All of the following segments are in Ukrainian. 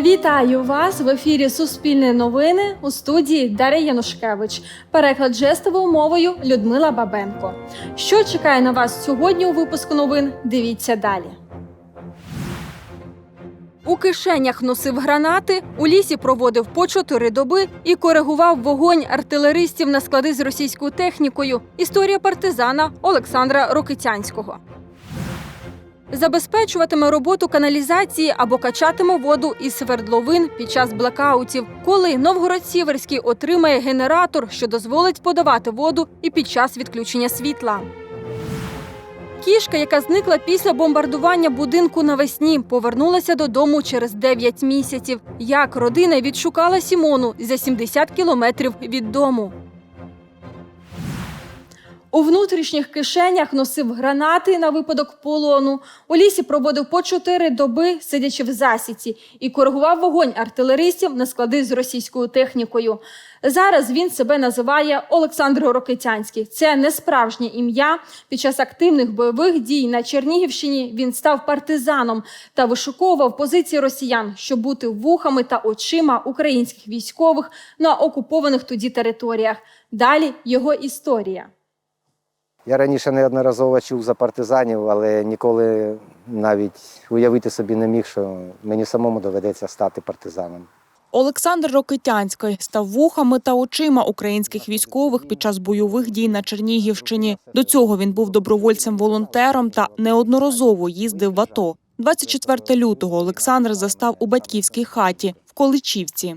Вітаю вас в ефірі Суспільне новини у студії Дар'я Янушкевич. Переклад жестовою мовою Людмила Бабенко. Що чекає на вас сьогодні у випуску новин? Дивіться далі. У кишенях носив гранати, у лісі проводив по чотири доби і коригував вогонь артилеристів на склади з російською технікою. Історія партизана Олександра Рокитянського. Забезпечуватиме роботу каналізації або качатиме воду із свердловин під час блекаутів, коли Новгород-Сіверський отримає генератор, що дозволить подавати воду і під час відключення світла. Кішка, яка зникла після бомбардування будинку навесні, повернулася додому через 9 місяців. Як родина відшукала Сімону за 70 кілометрів від дому. У внутрішніх кишенях носив гранати на випадок полону. У лісі проводив по чотири доби, сидячи в засіці, і коригував вогонь артилеристів на склади з російською технікою. Зараз він себе називає Олександр Рокитянський. Це не справжнє ім'я. Під час активних бойових дій на Чернігівщині він став партизаном та вишуковував позиції росіян, щоб бути вухами та очима українських військових на окупованих тоді територіях. Далі його історія. Я раніше неодноразово чув за партизанів, але ніколи навіть уявити собі не міг, що мені самому доведеться стати партизаном. Олександр Рокитянський став вухами та очима українських військових під час бойових дій на Чернігівщині. До цього він був добровольцем-волонтером та неодноразово їздив в АТО. 24 лютого Олександр застав у батьківській хаті в Количівці.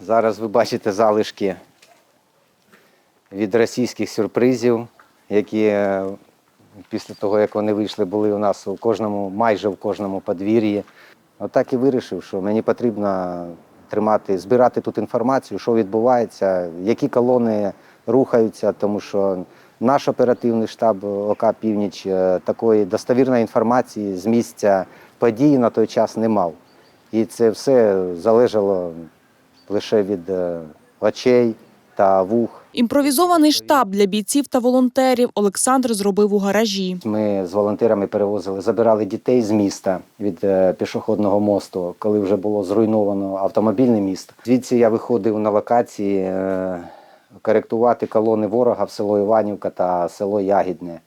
Зараз ви бачите залишки від російських сюрпризів, які е, після того, як вони вийшли, були у нас у кожному, майже в кожному подвір'ї. Отак і вирішив, що мені потрібно тримати, збирати тут інформацію, що відбувається, які колони рухаються, тому що наш оперативний штаб ОК Північ е, такої достовірної інформації з місця події на той час не мав. І це все залежало лише від е, очей та вух. Імпровізований штаб для бійців та волонтерів Олександр зробив у гаражі. Ми з волонтерами перевозили, забирали дітей з міста від е, пішохідного мосту, коли вже було зруйновано автомобільне місто. Звідси я виходив на локації е, коректувати колони ворога в село Іванівка та село Ягідне.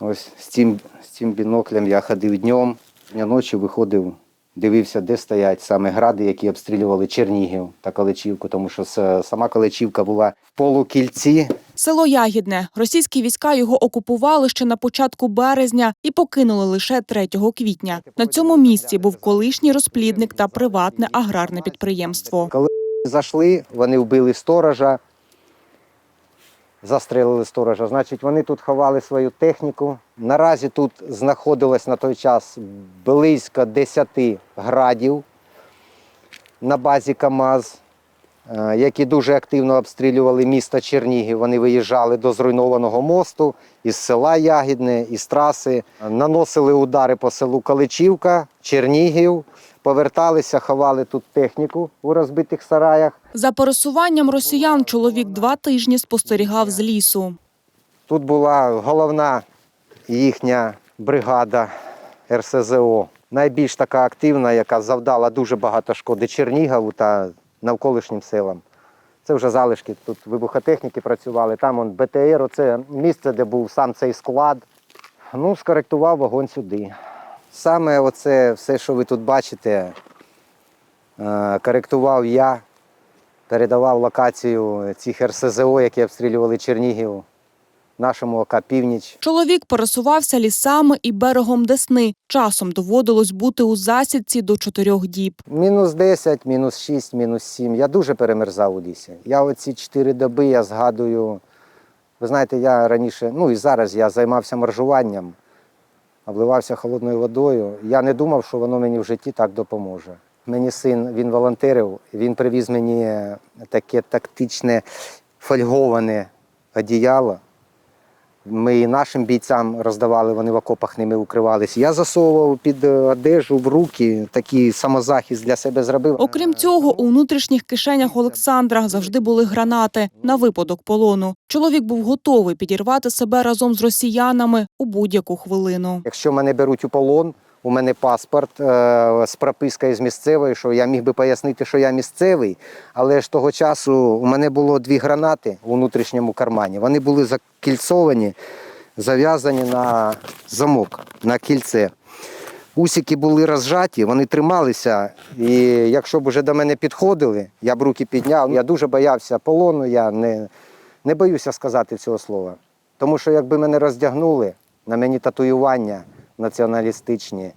Ось з цим, з цим біноклем я ходив днем, дня ночі виходив, дивився, де стоять саме гради, які обстрілювали Чернігів та Каличівку, тому що сама Каличівка була в полукільці. Село Ягідне. Російські війська його окупували ще на початку березня і покинули лише 3 квітня. На цьому місці був колишній розплідник та приватне аграрне підприємство. Коли зайшли, вони вбили сторожа, застрелили сторожа. Значить, вони тут ховали свою техніку. Наразі тут знаходилось на той час близько 10 градів на базі КАМАЗ, е, які дуже активно обстрілювали місто Чернігів. Вони виїжджали до зруйнованого мосту із села Ягідне, із траси, наносили удари по селу Каличівка, Чернігів, поверталися, ховали тут техніку у розбитих сараях. За пересуванням росіян чоловік два тижні спостерігав з лісу. Тут була головна їхня бригада РСЗО, найбільш така активна, яка завдала дуже багато шкоди Чернігову та навколишнім селам. Це вже залишки. Тут вибухотехніки працювали. Там он БТР, оце місце, де був сам цей склад. Ну, скоректував вогонь сюди. Саме оце все, що ви тут бачите, е, коректував я, передавав локацію цих РСЗО, які обстрілювали Чернігів нашому ОК Північ. Чоловік пересувався лісами і берегом Десни. Часом доводилось бути у засідці до чотирьох діб. Мінус 10, мінус 6, мінус 7. Я дуже перемерзав у лісі. Я оці 4 доби я згадую. Ви знаєте, я раніше, ну і зараз я займався моржуванням, обливався холодною водою. Я не думав, що воно мені в житті так допоможе. Мені син, він волонтерив, він привіз мені таке тактичне фольговане одіяло. Ми і нашим бійцям роздавали, вони в окопах ними укривалися. Я засовував під е, одежу в руки, такий самозахист для себе зробив. Окрім цього, у внутрішніх кишенях Олександра завжди були гранати на випадок полону. Чоловік був готовий підірвати себе разом з росіянами у будь-яку хвилину. Якщо мене беруть у полон, у мене паспорт е, з пропискою з місцевої, що я міг би пояснити, що я місцевий, але ж того часу у мене було дві гранати у внутрішньому кармані. Вони були закільцовані, зав'язані на замок, на кільце. Усики були розжаті, вони трималися. І якщо б вже до мене підходили, я б руки підняв. Я дуже боявся полону, я не, не боюся сказати цього слова. Тому що якби мене роздягнули, на мені татуювання націоналістичні,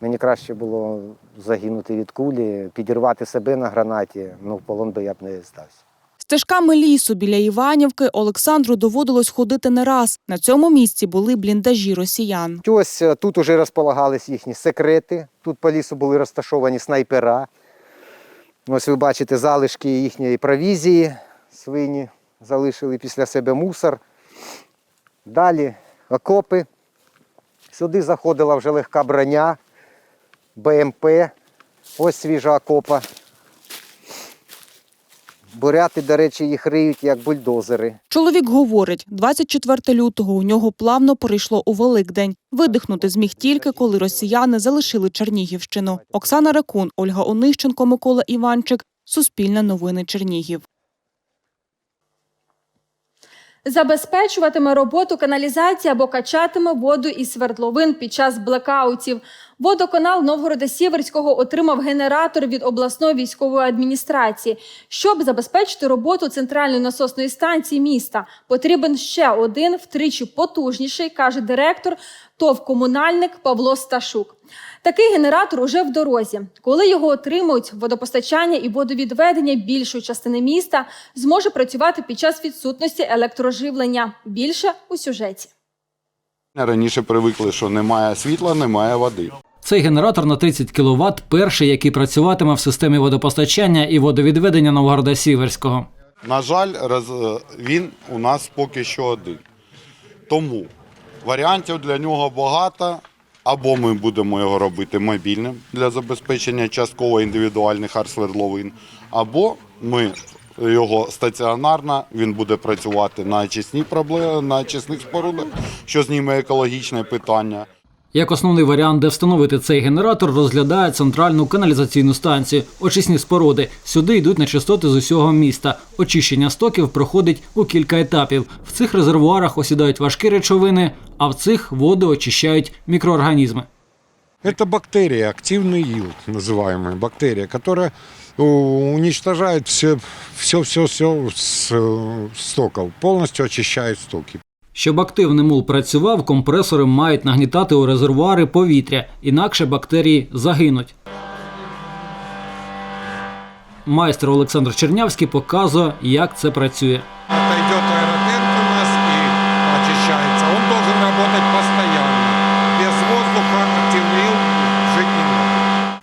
мені краще було загинути від кулі, підірвати себе на гранаті, ну в полон би я б не стався. Стежками лісу біля Іванівки Олександру доводилось ходити не раз. На цьому місці були бліндажі росіян. Ось е, тут уже розполагались їхні секрети. Тут по лісу були розташовані снайпера. Ось ви бачите залишки їхньої провізії. Свині залишили після себе мусор. Далі окопи. Сюди заходила вже легка броня, БМП. Ось свіжа окопа. Буряти, до речі, їх риють як бульдозери. Чоловік говорить, 24 лютого у нього плавно перейшло у Великдень. Видихнути зміг тільки, коли росіяни залишили Чернігівщину. Оксана Ракун, Ольга Онищенко, Микола Іванчик. Суспільне новини Чернігів. Забезпечуватиме роботу каналізації або качатиме воду із свердловин під час блекаутів. Водоканал Новгорода Сіверського отримав генератор від обласної військової адміністрації. Щоб забезпечити роботу центральної насосної станції міста, потрібен ще один втричі потужніший, каже директор ТОВ комунальник Павло Сташук. Такий генератор уже в дорозі. Коли його отримують, водопостачання і водовідведення більшої частини міста зможе працювати під час відсутності електроживлення. Більше у сюжеті. Раніше привикли, що немає світла, немає води. Цей генератор на 30 кВт – перший, який працюватиме в системі водопостачання і водовідведення Новгорода Сіверського. На жаль, е, він у нас поки що один. Тому варіантів для нього багато. Або ми будемо його робити мобільним для забезпечення частково індивідуальних арсвердловин, або ми його стаціонарно, він буде працювати на очисні проблеми, на очисних спорудах, що зніме екологічне питання. Як основний варіант, де встановити цей генератор, розглядає центральну каналізаційну станцію, очисні споруди. Сюди йдуть нечистоти з усього міста. Очищення стоків проходить у кілька етапів. В цих резервуарах осідають важкі речовини, а в цих воду очищають мікроорганізми. Это бактерия, активный ил, называемая бактерия, которая у- уничтожает все, все, все, все с э, стоков, полностью очищает стоки. Щоб активний мул працював, компресори мають нагнітати у резервуари повітря, інакше бактерії загинуть. Майстер Олександр Чернявський показує, як це працює. Отойдет аэротенк у нас и очищается. Он должен работать постоянно. Без воздуха активный ил жить не может.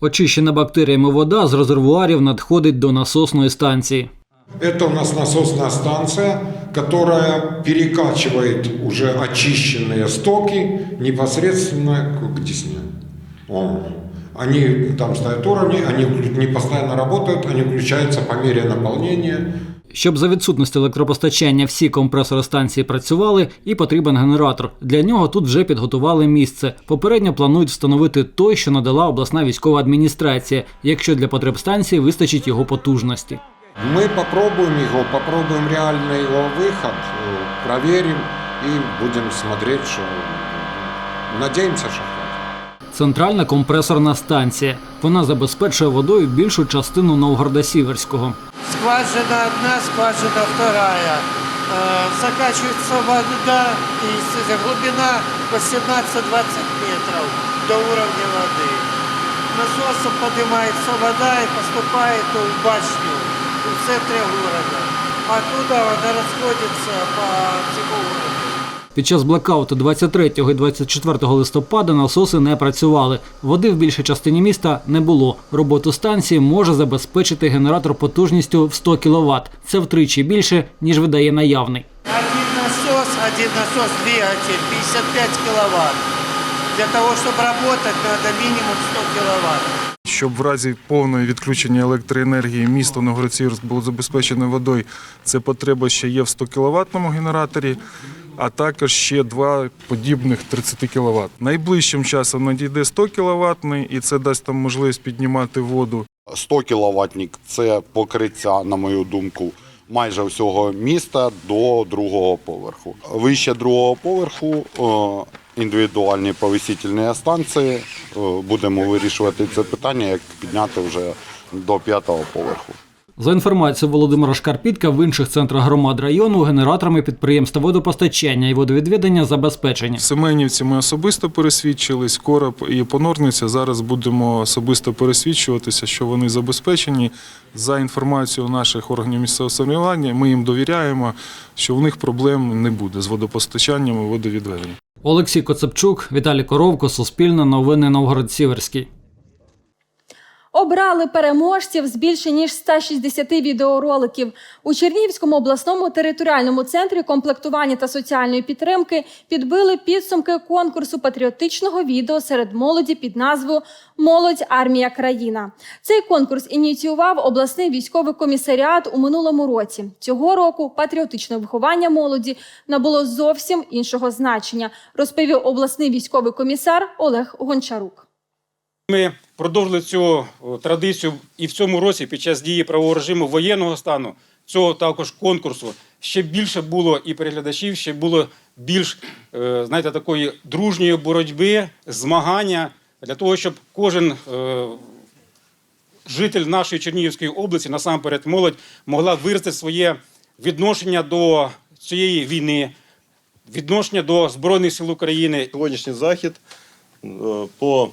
Очищена бактеріями вода з резервуарів надходить до насосної станції. Это у нас насосная станция, которая перекачивает уже очищенные стоки непосредственно к Десне. Они там ставят уровни, они не постоянно работают, они включаются по мере наполнения. Щоб за відсутності електропостачання всі компресори станції працювали, і потрібен генератор. Для нього тут вже підготували місце. Попередньо планують встановити той, що надала обласна військова адміністрація, якщо для потреб станції вистачить його потужності. Мы попробуем его, попробуем реальный его выход, э, проверим и будем смотреть, что надеемся, что хватит. Центральна компресорна станція. Вона забезпечує водою більшу частину Новгорода Сіверського. Скважина одна, скважина вторая. Э, Закачивается вода, и с- глубина 18-20 метров до уровня воды. Насосом поднимается вода и поступает в башню в центре города. Оттуда вода расходится по всему городу. Під час блекауту 23 і 24 листопада насоси не працювали. Води в більшій частині міста не було. Роботу станції може забезпечити генератор потужністю в 100 кВт. Це втричі більше, ніж видає наявний. Один насос, один насос двигатель 55 киловатт. Для того, чтобы работать, надо минимум 100 киловатт. Щоб в разі повного відключення електроенергії місто Новгород-Сіверськ було забезпечено водою, це потреба ще є в 100 кВт генераторі. а також ще два подібних 30 кВт. Найближчим часом надійде 100 кВт, і це дасть нам можливість піднімати воду 100 кіловатник – це покриття, на мою думку, майже всього міста до другого поверху. Вище другого поверху е, індивідуальні повисительні станції. Е, Будемо вирішувати це питання, як підняти вже до п'ятого поверху. За інформацією Володимира Шкарпітка, в інших центрах громад району генераторами підприємства водопостачання і водовідведення забезпечені. В Семенівці ми особисто пересвідчились, Короб і Понорниця. Зараз будемо особисто пересвідчуватися, що вони забезпечені. За інформацією наших органів місцевого самоврядування, ми їм довіряємо, що в них проблем не буде з водопостачанням і водовідведенням. Олексій Коцепчук, Віталій Коровко, Суспільне новини Новгород Сіверський. Обрали переможців з більше ніж 160 відеороликів. У Чернігівському обласному територіальному центрі комплектування та соціальної підтримки підбили підсумки конкурсу патріотичного відео серед молоді під назвою Молодь армія країна. Цей конкурс ініціював обласний військовий комісаріат у минулому році. Цього року патріотичне виховання молоді набуло зовсім іншого значення, розповів обласний військовий комісар Олег Гончарук. Ми продовжили цю традицію і в цьому році, під час дії правового режиму воєнного стану, цього також конкурсу. Ще більше було і переглядачів, ще було більш е, знаєте, такої дружньої боротьби, змагання для того, щоб кожен е, житель нашої Чернігівської області, насамперед молодь, могла виразити своє відношення до цієї війни, відношення до Збройних сил України Сьогоднішній захід е, по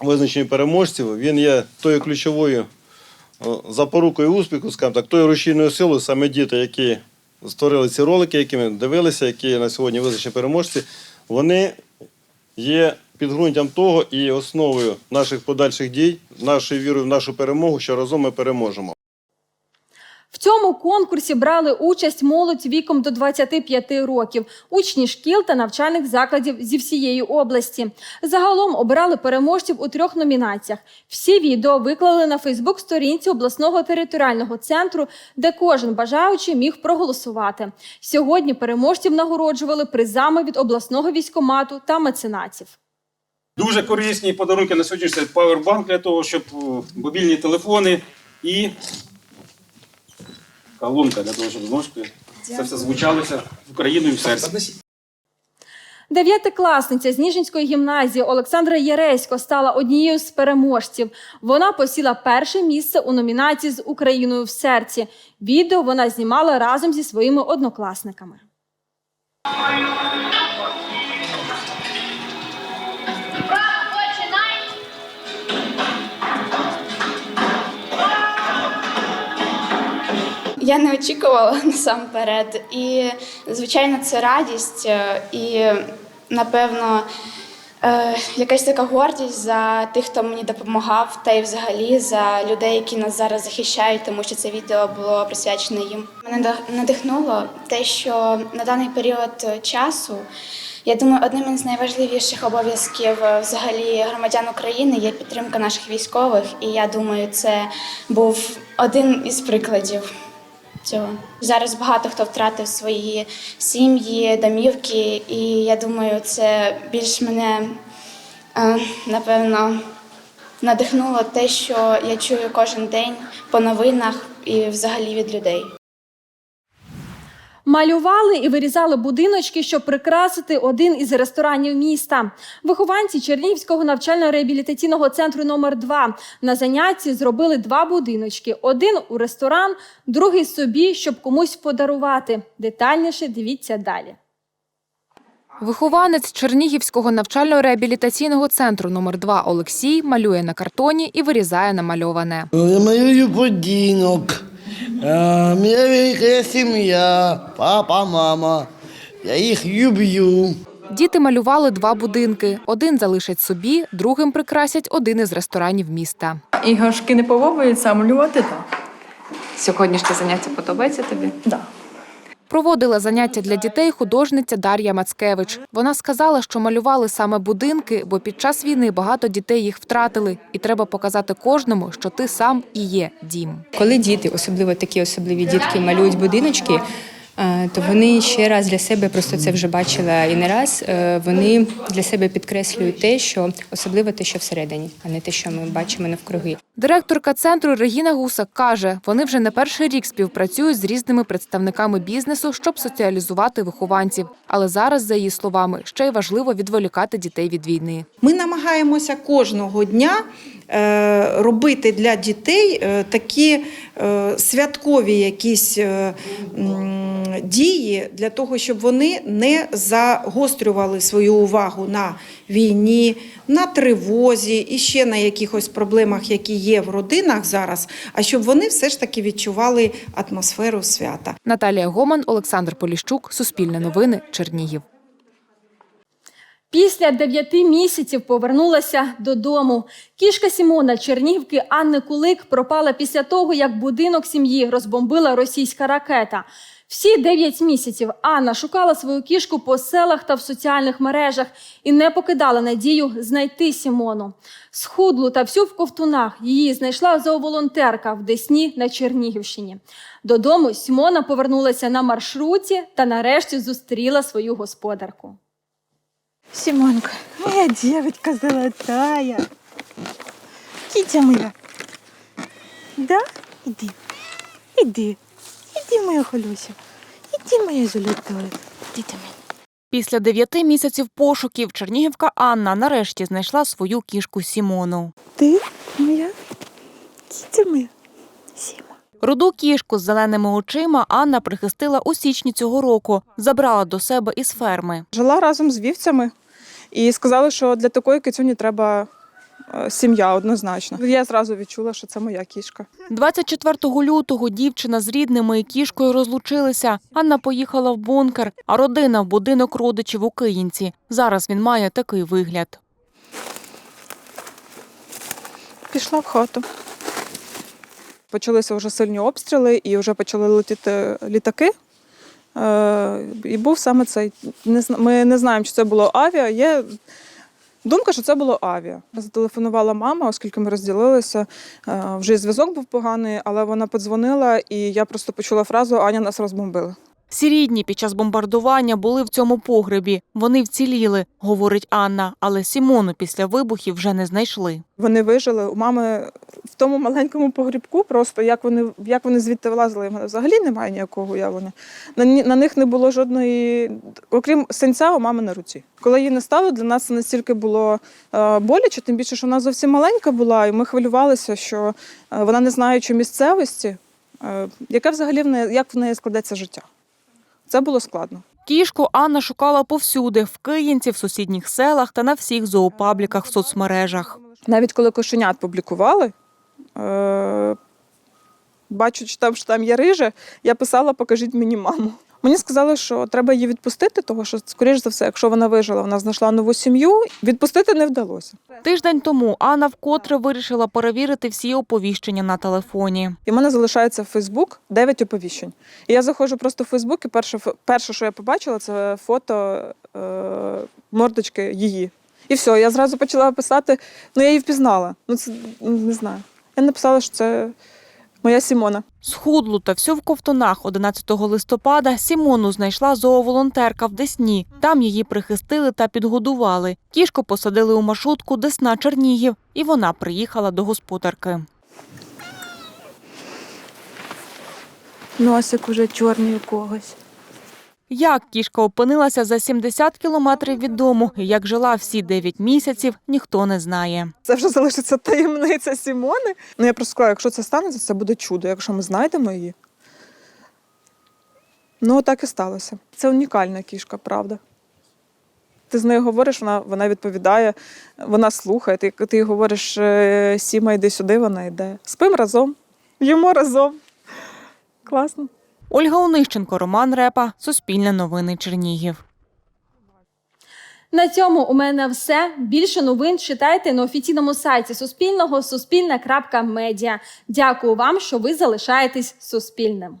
визначенню переможців він є тою ключовою е, запорукою успіху, скажімо так, тою рушійною силою, саме діти, які створили ці ролики, які ми дивилися, які на сьогодні визначені переможці, вони є підґрунтям того і основою наших подальших дій, нашої віри в нашу перемогу, що разом ми переможемо. В цьому конкурсі брали участь молодь віком до 25 років, учні шкіл та навчальних закладів зі всієї області. Загалом обирали переможців у трьох номінаціях. Всі відео виклали на Фейсбук-сторінці обласного територіального центру, де кожен бажаючий міг проголосувати. Сьогодні переможців нагороджували призами від обласного військомату та меценатів. Дуже корисні подарунки на сьогодні це павербанк для того, щоб мобільні телефони і колонка для того, щоб з ножкою це все звучалося в Україну і в серці. Дев'ятикласниця з Ніжинської гімназії Олександра Єресько стала однією з переможців. Вона посіла перше місце у номінації з Україною в серці. Відео вона знімала разом зі своїми однокласниками. Я не очікувала насамперед. І, звичайно, це радість е, і, напевно, е, якась така гордість за тих, хто мені допомагав, та й взагалі за людей, які нас зараз захищають, тому що це відео було присвячене їм. Мене надихнуло те, що на даний період часу. Я думаю, одним із найважливіших обов'язків е, взагалі громадян України є підтримка наших військових, і я думаю, це був один із прикладів цього. Зараз багато хто втратив свої сім'ї, домівки, і я думаю, це більш мене е, напевно надихнуло те, що я чую кожен день по новинах і взагалі від людей. Малювали і вирізали будиночки, щоб прикрасити один із ресторанів міста. Вихованці Чернігівського навчально-реабілітаційного центру номер 2 на занятті зробили два будиночки: один у ресторан, другий собі, щоб комусь подарувати. Детальніше дивіться далі. Вихованець Чернігівського навчально-реабілітаційного центру номер 2 Олексій малює на картоні і вирізає намальоване. Я малюю будинок. У меня великая сім'я, папа, мама. Я їх люблю. Діти малювали два будинки. Один залишать собі, другим прикрасять один із ресторанів міста. Іграшки не подобаються, а малювати так. Сьогоднішнє заняття подобається тобі? Да. Проводила заняття для дітей художниця Дар'я Мацкевич. Вона сказала, що малювали саме будинки, бо під час війни багато дітей їх втратили, і треба показати кожному, що ти сам і є дім. Коли діти, особливо такі особливі дітки, малюють будиночки, е, то вони ще раз для себе просто це вже бачила і не раз. е, Вони для себе підкреслюють те, що особливо те, що всередині, а не те, що ми бачимо навкруги. Директорка центру Регіна Гусак каже, вони вже не перший рік співпрацюють з різними представниками бізнесу, щоб соціалізувати вихованців. Але зараз, за її словами, ще й важливо відволікати дітей від війни. Ми намагаємося кожного дня е, робити для дітей е, такі е, святкові якісь дії для того, щоб вони не загострювали свою увагу на війні, на тривозі і ще на якихось проблемах, які є в родинах зараз, а щоб вони все ж таки відчували атмосферу свята. Наталія Гоман, Олександр Поліщук, Суспільне новини, Чернігів. Після дев'яти місяців повернулася додому. Кішка Сімона Чернігівки Анни Кулик пропала після того, як будинок сім'ї розбомбила російська ракета. Всі дев'ять місяців Анна шукала свою кішку по селах та в соціальних мережах і не покидала надію знайти Сімону. Схудлу та всю в ковтунах її знайшла зооволонтерка в Десні на Чернігівщині. Додому Сімона повернулася на маршруті та нарешті зустріла свою господарку. Симонка, моя девочка золотая. Китя моя. Да? Иди. Иди. Иди, моя Холюся. Иди, моя. Иди до мене. Після дев'яти місяців пошуків чернігівка Анна нарешті знайшла свою кішку Сімону. Ти моя. Китя моя. Сіма. Руду кішку з зеленими очима Анна прихистила у січні цього року, забрала до себе із ферми. Жила разом з вівцями і сказали, що для такої кицюні треба сім'я однозначно. Я зразу відчула, що це моя кішка. 24 лютого дівчина з рідними і кішкою розлучилися. Анна поїхала в бункер, а родина в будинок родичів у Київці. Зараз він має такий вигляд. Пішла в хату. Почалися вже сильні обстріли і вже почали летіти літаки. Е, і був саме цей. Ми не знаємо, чи це було авіа. Є думка, що це було авіа. Зателефонувала мама, оскільки ми розділилися. Е, Вже зв'язок був поганий, але вона подзвонила, і я просто почула фразу Аня нас розбомбили. Всі рідні під час бомбардування були в цьому погребі. Вони вціліли, говорить Анна, але Сімону після вибухів вже не знайшли. Вони вижили. У мами в тому маленькому погрібку, просто як вони, як вони звідти вилазили, в мене взагалі немає ніякого уявлення. На, на них не було жодної, окрім синця, у мами на руці. Коли її не стало, для нас настільки було е, боляче, тим більше, що вона зовсім маленька була, і ми хвилювалися, що е, вона не знаючи місцевості, е, яке взагалі в неї, як в неї складеться життя. Це було складно. Кішку Анна шукала повсюди в Київці, в сусідніх селах та на всіх зоопабліках в соцмережах. Навіть коли кошенят публікували, бачу, бачу, там, що там є риже, я писала, покажіть мені маму. Мені сказали, що треба її відпустити, тому що, скоріш за все, якщо вона вижила, вона знайшла нову сім'ю. Відпустити не вдалося. Тиждень тому Анна вкотре вирішила перевірити всі оповіщення на телефоні. І в мене залишається Фейсбук 9 оповіщень. І я заходжу просто в Фейсбук, і перше, перше, що я побачила, це фото е, мордочки її. І все, я зразу почала писати. Ну, я її впізнала. Ну, це ну, не знаю. Я написала, що це моя Сімона. Схудлу та всю в ковтунах 11 листопада Сімону знайшла зооволонтерка в Десні. Там її прихистили та підгодували. Кішку посадили у маршрутку Десна Чернігів, і вона приїхала до господарки. Носик уже чорний у когось. Як кішка опинилася за 70 кілометрів від дому і як жила всі 9 місяців, ніхто не знає. Це вже залишиться таємниця Сімони. Ну, я просто сказала, якщо це станеться, це буде чудо, якщо ми знайдемо її. Ну, так і сталося. Це унікальна кішка, правда. Ти з нею говориш, вона, вона відповідає, вона слухає. Ти, ти їй говориш, «Е, Сіма, йди сюди, вона йде. Спим разом, їмо разом. Класно. Ольга Онищенко, Роман Репа, Суспільне новини Чернігів. На цьому у мене все. Більше новин читайте на офіційному сайті Суспільного суспільне.медіа. Дякую вам, що ви залишаєтесь суспільним.